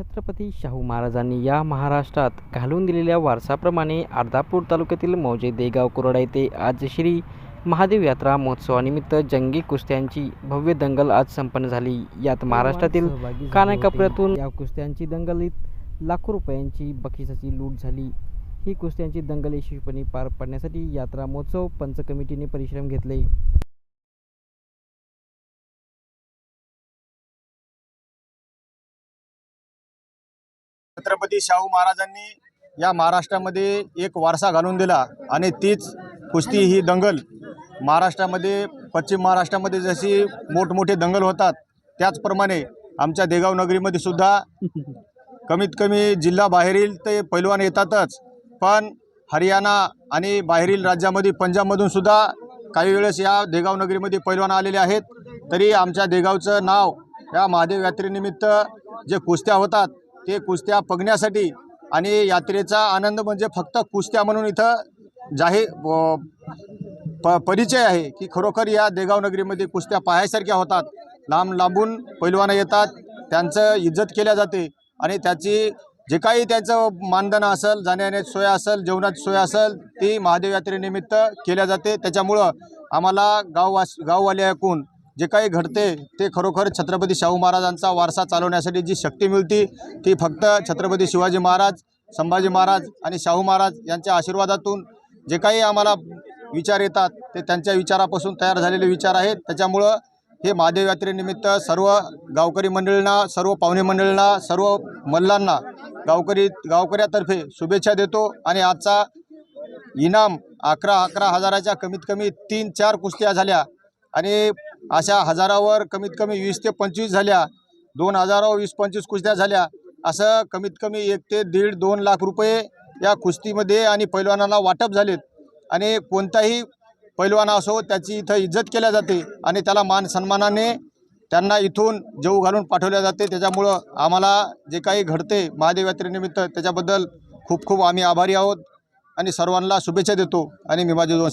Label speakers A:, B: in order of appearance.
A: छत्रपती शाहू महाराजांनी या महाराष्ट्रात घालून दिलेल्या वारसाप्रमाणे अर्धापूर तालुक्यातील मौजे देगाव कोरडा येथे आज श्री महादेव यात्रा महोत्सवानिमित्त जंगी कुस्त्यांची भव्य दंगल आज संपन्न झाली. यात महाराष्ट्रातील कानाकोपऱ्यातून या कुस्त्यांची दंगलीत लाखो रुपयांची बक्षिसाची लूट झाली. ही कुस्त्यांची दंगल यशस्वीपणे पार पाडण्यासाठी यात्रा महोत्सव पंच कमिटीने परिश्रम घेतले.
B: छत्रपती शाहू महाराजांनी या महाराष्ट्रामध्ये एक वारसा घालून दिला आणि तीच कुस्ती ही दंगल महाराष्ट्रामध्ये पश्चिम महाराष्ट्रामध्ये जशी मोठमोठे दंगल होतात त्याचप्रमाणे आमच्या देगाव नगरीमध्ये सुद्धा कमीत कमी जिल्हा बाहेरील ते पैलवान येतातच पण हरियाणा आणि बाहेरील राज्यामध्ये पंजाबमधून सुद्धा काही वेळेस या देगाव नगरीमध्ये पैलवान आलेले आहेत. तरी आमच्या देगावचं नाव या महादेव यात्रेनिमित्त जे कुस्त्या होतात ते कुस्त्या बघण्यासाठी आणि यात्रेचा आनंद म्हणजे फक्त कुस्त्या म्हणून इथं जाहीर प परिचय आहे की खरोखर या देगाव नगरीमध्ये कुस्त्या पाहायसारख्या होतात. लांब लांबून पैलवानं येतात त्यांचं इज्जत केल्या जाते आणि त्याची जे काही त्यांचं मानधन असेल जाण्यायेण्याची सोय असेल जेवणाची सोय असेल ती महादेव यात्रेनिमित्त केल्या जाते. त्याच्यामुळं आम्हाला गाववास गाववाले ऐकून जे काही घडते ते खरोखर छत्रपती शाहू महाराजांचा वारसा चालवण्यासाठी जी शक्ती मिळते ती फक्त छत्रपती शिवाजी महाराज संभाजी महाराज आणि शाहू महाराज यांच्या आशीर्वादातून जे काही आम्हाला विचार येतात ते त्यांच्या विचारापासून तयार झालेले विचार आहेत. त्याच्यामुळं हे महादेव यात्रेनिमित्त सर्व गावकरी मंडळींना सर्व पाहुणे मंडळींना सर्व मल्लांना गावकरी गावकऱ्यातर्फे शुभेच्छा देतो आणि आजचा इनाम अकरा अकरा हजाराच्या कमीत कमी तीन चार कुस्त्या झाल्या आणि अशा हजारावर कमीत कमी वीस ते पंचवीस झाल्या. दोन हजारावर वीस पंचवीस कुस्त्या झाल्या. असं कमीत कमी एक ते दीड दोन लाख रुपये या कुस्तीमध्ये आणि पैलवानांना वाटप झालेत. आणि कोणताही पैलवान असो त्याची इथं इज्जत केल्या जाते आणि त्याला मान सन्मानाने त्यांना इथून जेऊ घालून पाठवल्या जाते. त्याच्यामुळं आम्हाला जे काही घडते महादेव यात्रेनिमित्त त्याच्याबद्दल खूप खूप आम्ही आभारी आहोत. आणि सर्वांना शुभेच्छा देतो. आणि मी माझे दोन